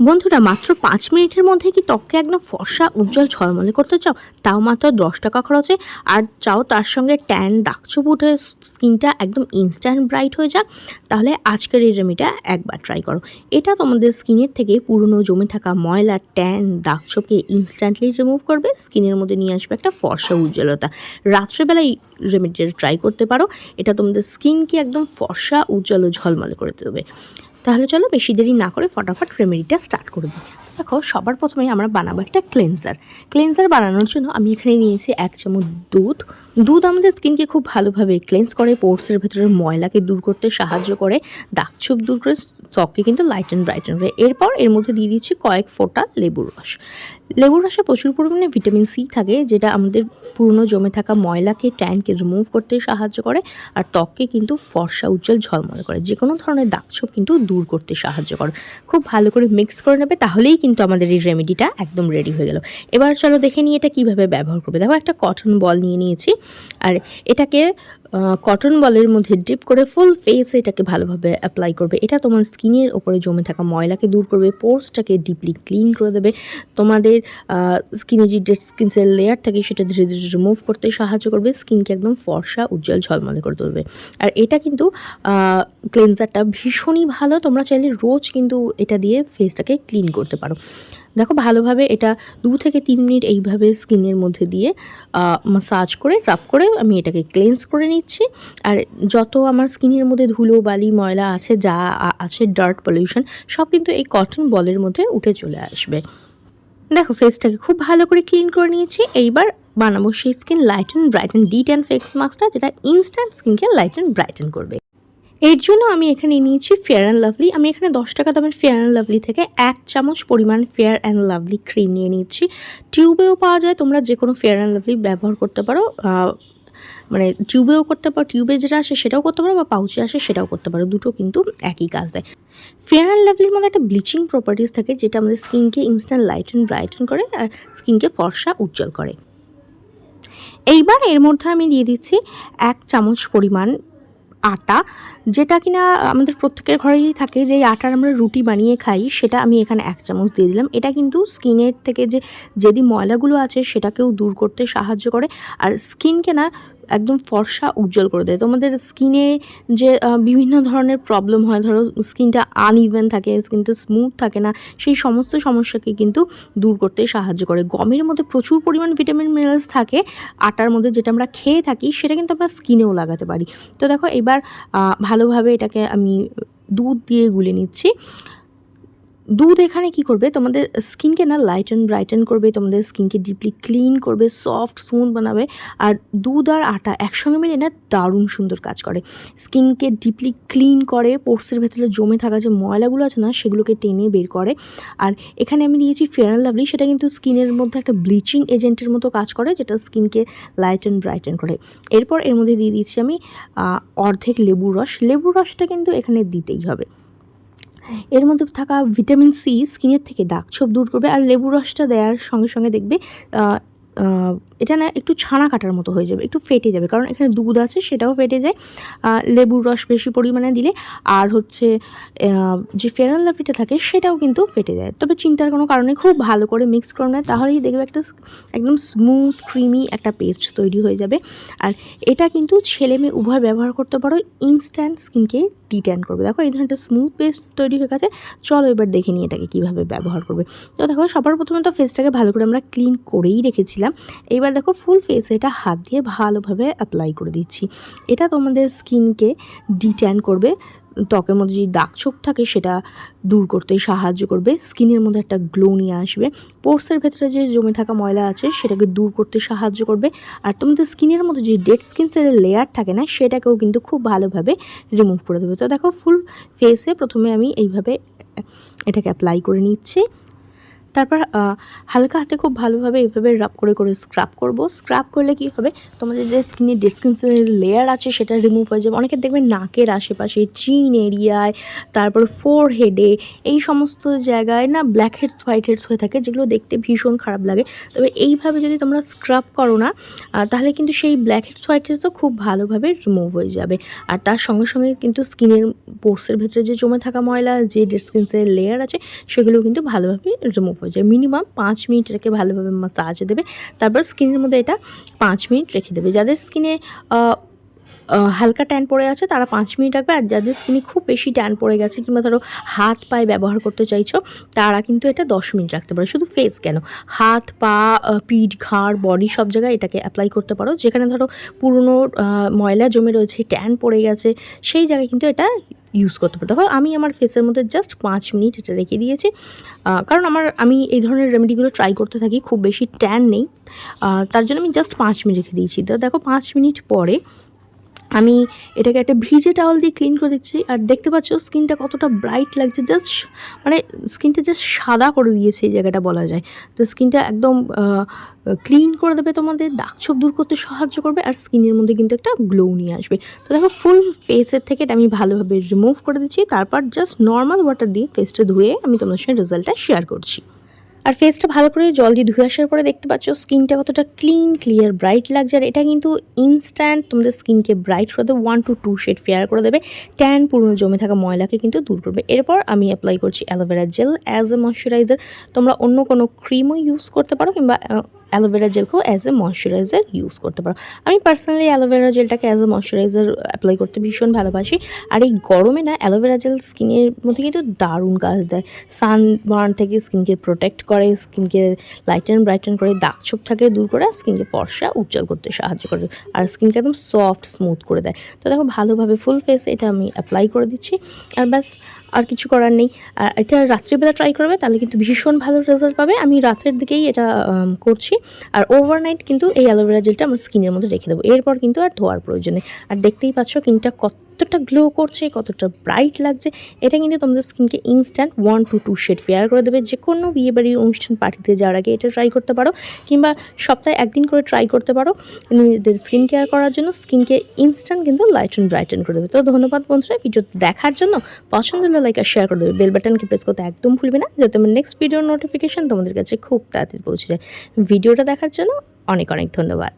বন্ধুরা, মাত্র পাঁচ মিনিটের মধ্যে কি ত্বককে একদম ফর্সা, উজ্জ্বল ঝলমলে করতে চাও? তাও মাত্র দশ টাকা খরচে। আর চাও তার সঙ্গে ট্যান দাগছোপ উঠে স্কিনটা একদম ইনস্ট্যান্ট ব্রাইট হয়ে যাক। তাহলে আজকের এই রেমিটা একবার ট্রাই করো। এটা তোমাদের স্কিনের থেকে পুরনো জমে থাকা ময়লা, ট্যান দাগছোপকে ইনস্ট্যান্টলি রিমুভ করবে। স্কিনের মধ্যে নিয়ে আসবে একটা ফর্সা উজ্জ্বলতা। রাত্রেবেলায় রেমিডিটা ট্রাই করতে পারো। এটা তোমাদের স্কিনকে একদম ফর্সা, উজ্জ্বল ও ঝলমলে করে দেবে। তাহলে চলো বেশি দেরি না করে ফটাফট রেমেডিটা স্টার্ট করে দিই। দেখো, সবার প্রথমে আমরা বানাবো একটা ক্লেন্সার ক্লেন্সার বানানোর জন্য আমি এখানে নিয়েছি এক চামচ দুধ। দুধ আমাদের স্কিনকে খুব ভালোভাবে ক্লেন্স করে পোর্টসের ভেতরের ময়লাকে দূর করতে সাহায্য করে দাগ দাগছোপ দূর করে ত্বককে কিন্তু লাইট অ্যান্ড ব্রাইটেন করে এরপর এর মধ্যে দিয়ে দিচ্ছি কয়েক ফোঁটা লেবুর রস। লেবুর রসে প্রচুর পরিমাণে ভিটামিন সি থাকে, যেটা আমাদের পুরনো জমে থাকা ময়লাকে ট্যানকে রিমুভ করতে সাহায্য করে, আর ত্বককে কিন্তু ফর্সা, উজ্জ্বল ঝলমলে করে। যে কোনো ধরনের দাগছোপ কিন্তু দূর করতে সাহায্য করে। খুব ভালো করে মিক্স করে নেবে, তাহলেই কিন্তু আমাদের এই রেমেডিটা একদম রেডি হয়ে গেল। এবার চলো দেখে নিই এটা কীভাবে ব্যবহার করবে। দেখো একটা কটন বল নিয়ে নিয়েছি, আর এটাকে কটন বলের মধ্যে ডিপ করে ফুল ফেসে এটাকে ভালোভাবে অ্যাপ্লাই করবে। এটা তোমার স্কিনের ওপরে জমে থাকা ময়লাকে দূর করবে পোর্সটাকে ডিপলি ক্লিন করে দেবে। তোমাদের স্কিনে যে ডেড স্কিন সেল লেয়ার থাকে, সেটা ধীরে ধীরে রিমুভ করতে সাহায্য করবে স্কিনকে একদম ফর্সা, উজ্জ্বল, ঝলমলে করে তুলবে। আর এটা কিন্তু ক্লেনজারটা ভীষণই ভালো। তোমরা চাইলে রোজ কিন্তু এটা দিয়ে ফেসটাকে ক্লিন করতে পারো। দেখো ভালোভাবে এটা দু থেকে তিন মিনিট এইভাবে স্কিনের মধ্যে দিয়ে মাসাজ করে রাফ করে আমি এটাকে ক্লেন্স করে নিচ্ছি। আর যত আমার স্কিনের মধ্যে ধুলো, বালি, ময়লা আছে, যা আছে ডার্ট পলিউশন সব কিন্তু এই কটন বলের মধ্যে উঠে চলে আসবে। দেখো ফেসটাকে খুব ভালো করে ক্লিন করে নিয়েছি। এইবার বানাবো সেই skin light and brighten detan face মাস্কটা যেটা ইনস্ট্যান্ট স্কিনকে লাইট অ্যান্ড ব্রাইটেন করবে। এর জন্য আমি এখানে নিয়েছি ফেয়ার অ্যান্ড লাভলি আমি এখানে দশ টাকা দামের ফেয়ার অ্যান্ড লাভলি থেকে এক চামচ পরিমাণ ফেয়ার অ্যান্ড লাভলি ক্রিম নিয়ে নিচ্ছি। টিউবেও পাওয়া যায়, তোমরা যে কোনো ফেয়ার অ্যান্ড লাভলি ব্যবহার করতে পারো। মানে টিউবেও করতে পারো টিউবে যেটা আসে সেটাও করতে পারো বা পাউচে আসে সেটাও করতে পারো, দুটো কিন্তু একই কাজ দেয়। ফেয়ার অ্যান্ড লাভলির মধ্যে একটা ব্লিচিং প্রপার্টিস থাকে, যেটা আমাদের স্কিনকে ইনস্ট্যান্ট লাইট অ্যান্ড ব্রাইটেন করে আর স্কিনকে ফর্সা উজ্জ্বল করে। এইবার এর মধ্যে আমি দিয়ে দিচ্ছি এক চামচ পরিমাণ আটা, যেটা কিনা আমাদের প্রত্যেকের ঘরেই থাকে যে আটার আমরা রুটি বানিয়ে খাই, সেটা আমি এখানে এক চামচ দিয়ে দিলাম। এটা কিন্তু স্কিনের থেকে যে, যেদি ময়লাগুলো আছে, সেটাকেও দূর করতে সাহায্য করে। আর স্কিনকে না একদম ফর্সা উজ্জ্বল করে দেয়। তোমাদের স্কিনে যে বিভিন্ন ধরনের প্রবলেম হয়, ধরো স্কিনটা আনইভেন থাকে স্কিনটা স্মুথ থাকে না, সেই সমস্ত সমস্যাকে কিন্তু দূর করতে সাহায্য করে। গমের মধ্যে প্রচুর পরিমাণ ভিটামিন মিনারেলস থাকে, আটার মধ্যে যেটা আমরা খেয়ে থাকি, সেটা কিন্তু আমরা স্কিনেও লাগাতে পারি। তো দেখো, এবার ভালোভাবে এটাকে আমি দুধ দিয়ে গুলে নিচ্ছি। দুধ এখানে কি করবে? তোমাদের স্কিনকে না লাইট অ্যান্ড ব্রাইটেন করবে, তোমাদের স্কিনকে ডিপলি ক্লিন করবে সফট স্মুথ বানাবে, আর দুধ আর আটা একসঙ্গে মিলে না দারুণ সুন্দর কাজ করে। স্কিনকে ডিপলি ক্লিন করে পোর্সের ভেতরে জমে থাকা যে ময়লাগুলো আছে না, সেগুলোকে টেনে বের করে। আর এখানে আমি দিয়েছি ফেয়ার অ্যান্ড লাভলি সেটা কিন্তু স্কিনের মধ্যে একটা ব্লিচিং এজেন্টের মতো কাজ করে, যেটা স্কিনকে লাইট অ্যান্ড ব্রাইটেন করে। এরপর এর মধ্যে দিয়ে দিচ্ছি আমি অর্ধেক লেবুর রস। লেবুর রসটা কিন্তু এখানে দিতেই হবে। এর মধ্যে থাকা ভিটামিন সি স্কিনের থেকে দাগ, ছোপ দূর করবে আর লেবু রসটা দেওয়ার সঙ্গে সঙ্গে দেখবে এটা না একটু ছানা কাটার মতো হয়ে যাবে, একটু ফেটে যাবে কারণ এখানে দুধ আছে সেটাও ফেটে যায়। লেবুর রস বেশি পরিমাণে দিলে আর হচ্ছে যে ফেরান লাফিটা থাকে সেটাও কিন্তু ফেটে যায়। তবে চিন্তার কোনো কারণে খুব ভালো করে মিক্স করে নেয় তাহলেই দেখবে একটা একদম স্মুথ ক্রিমি একটা পেস্ট তৈরি হয়ে যাবে। আর এটা কিন্তু ছেলে মেয়ে উভয় ব্যবহার করতে পারো ইনস্ট্যান্ট স্কিনকে ডিট্যান করবে। দেখো, এই ধরনের একটা স্মুথ পেস্ট তৈরি হয়ে গেছে। চলো এবার দেখে নিই এটাকে কীভাবে ব্যবহার করবে। তো দেখো, সবার প্রথমে তো ফেসটাকে ভালো করে আমরা ক্লিন করেই রেখেছিলাম। এইবার দেখো ফুল ফেস এটা হাত দিয়ে ভালোভাবে অ্যাপ্লাই করে দিচ্ছি। এটা তোমাদের স্কিনকে ডিট্যান করবে। ত্বকের মধ্যে যদি দাগ ছোপ থাকে সেটা দূর করতে সাহায্য করবে। স্কিনের মধ্যে একটা গ্লো নিয়ে আসবে। পোর্সের ভেতরে যে জমে থাকা ময়লা আছে সেটাকে দূর করতে সাহায্য করবে। আর তোমাদের স্কিনের মধ্যে যে ডেড স্কিন সেলের লেয়ার থাকে না সেটাকেও কিন্তু খুব ভালোভাবে রিমুভ করে দেবে। তো দেখো ফুল ফেসে প্রথমে আমি এইভাবে এটাকে অ্যাপ্লাই করে নিচ্ছি। তারপর হালকা হাতে খুব ভালোভাবে এইভাবে রাব করে করে স্ক্রাব করব। স্ক্রাব করলে কি হবে? তোমাদের যে স্কিনে ডেড স্কিন লেয়ার আছে, সেটা রিমুভ হয়ে যাবে। অনেকে দেখবে নাকের আশেপাশে চিন এরিয়ায়, তারপর ফোর হেডে এই সমস্ত জায়গায় না ব্ল্যাক হেডস হোয়াইট হেডস হয়ে থাকে, যেগুলো দেখতে ভীষণ খারাপ লাগে। তবে এইভাবে যদি তোমরা স্ক্রাব করো না তাহলে কিন্তু সেই ব্ল্যাক হেডস হোয়াইট হেডসও খুব ভালোভাবে রিমুভ হয়ে যাবে। আর তার সঙ্গে সঙ্গে কিন্তু স্কিনের পোর্সের ভেতরে যে জমে থাকা ময়লা, যে ডেড লেয়ার আছে, সেগুলো কিন্তু ভালোভাবে রিমুভ যায়। মিনিমাম পাঁচ মিনিট রেখে ভালোভাবে মাসাজ দেবে। তারপর স্কিনের মধ্যে এটা পাঁচ মিনিট রেখে দেবে। যাদের স্কিনে হালকা ট্যান পড়ে আছে, তারা পাঁচ মিনিট রাখবে, আর যাদের স্কিনে খুব বেশি ট্যান পড়ে গেছে কিংবা ধরো হাত পায়ে ব্যবহার করতে চাইছো, তারা কিন্তু এটা দশ মিনিট রাখতে পারো। শুধু ফেস কেন? হাত, পা পিঠ, ঘাড় বডি সব জায়গায় এটাকে অ্যাপ্লাই করতে পারো। যেখানে ধরো পুরনো ময়লা জমে রয়েছে ট্যান পড়ে গেছে, সেই জায়গায় কিন্তু এটা ইউজ করতে পারো। দেখো, আমি আমার ফেসের মধ্যে জাস্ট পাঁচ মিনিট এটা রেখে দিয়েছি। কারণ আমার, আমি এই ধরনের রেমেডিগুলো ট্রাই করতে থাকি, খুব বেশি ট্যান নেই। তার জন্য আমি জাস্ট পাঁচ মিনিট রেখে দিয়েছি। তো দেখো, পাঁচ মিনিট পরে আমি এটাকে একটা ভিজে টাওয়াল দিয়ে ক্লিন করে দিচ্ছি, আর দেখতে পাচ্ছ স্কিনটা কতটা ব্রাইট লাগছে জাস্ট মানে স্কিনটা জাস্ট সাদা করে দিয়েছে এই জায়গাটা বলা যায়। তো স্কিনটা একদম ক্লিন করে দেবে তোমাদের, দাগ ছোপ দূর করতে সাহায্য করবে, আর স্কিনের মধ্যে কিন্তু একটা গ্লো নিয়ে আসবে। তো দেখো ফুল ফেসের থেকে এটা আমি ভালোভাবে রিমুভ করে দিচ্ছি, তারপর জাস্ট নর্মাল ওয়াটার দিয়ে ফেসটা ধুয়ে আমি তোমাদের সঙ্গে রেজাল্টটা শেয়ার করছি। আর ফেসটা ভালো করে জল দিয়ে ধুয়ে আসার পরে দেখতে পাচ্ছ স্কিনটা কতটা ক্লিন ক্লিয়ার ব্রাইট লাগছে। আর এটা কিন্তু ইনস্ট্যান্ট তোমাদের স্কিনকে ব্রাইট করে দেবে one to two shade fair করে দেবে। ট্যান পুরনো জমে থাকা ময়লাকে কিন্তু দূর করবে। এরপর আমি অ্যাপ্লাই করছি aloe vera gel as a moisturiser তোমরা অন্য কোনো ক্রিমও ইউজ করতে পারো কিংবা অ্যালোভেরা জেলকেও অ্যাজ এ ময়শ্চারাইজার ইউজ করতে পারো। আমি পার্সোনালি অ্যালোভেরা জেলটাকে অ্যাজ এ ময়শ্চারাইজার অ্যাপ্লাই করতে ভীষণ ভালোবাসি। আর এই গরমে না অ্যালোভেরা জেল স্কিনের মধ্যে কিন্তু দারুণ কাজ দেয়। সানবার্ন থেকে স্কিনকে প্রোটেক্ট করে, স্কিনকে লাইটেন ব্রাইটেন করে, দাগ ছোপ থাকলে দূর করে, স্কিনকে ফর্সা উজ্জ্বল করতে সাহায্য করে। আর স্কিনকে একদম সফট স্মুথ করে দেয়। তো দেখো ভালোভাবে ফুল ফেস এটা আমি অ্যাপ্লাই করে দিচ্ছি। আর ব্যাস, আর কিছু করার নেই। আর এটা রাত্রিবেলা ট্রাই করবে, তাহলে কিন্তু ভীষণ ভালো রেজাল্ট পাবে। আমি রাতের দিকেই এটা করছি। আর ওভারনাইট কিন্তু এই অ্যালোভেরা জেলটা আমার স্কিনের মধ্যে রেখে দেবো। এরপর কিন্তু আর ধোয়ার প্রয়োজন নেই। আর দেখতেই পাচ্ছ স্কিনটা কতটা গ্লো করছে, কতটা ব্রাইট লাগছে, এটা কিন্তু তোমাদের স্কিনকে instant one to two shade fair করে দেবে। যে কোনো বিয়েবাড়ির অনুষ্ঠান পার্টিতে যাওয়ার আগে এটা ট্রাই করতে পারো, কিংবা সপ্তাহে একদিন করে ট্রাই করতে পারো নিজেদের স্কিন কেয়ার করার জন্য। স্কিনকে ইনস্ট্যান্ট কিন্তু লাইট অ্যান্ড ব্রাইটেন করে দেবে। তো ধন্যবাদ বন্ধুরা ভিডিও দেখার জন্য। পছন্দ হলে লাইক আর শেয়ার করে দেবে। বেল বাটনকে প্রেস করতে একদম ভুলবে না, যাতে আমার নেক্সট ভিডিওর নোটিফিকেশান তোমাদের কাছে খুব তাড়াতাড়ি পৌঁছে যায়। ভিডিওটা দেখার জন্য অনেক অনেক ধন্যবাদ।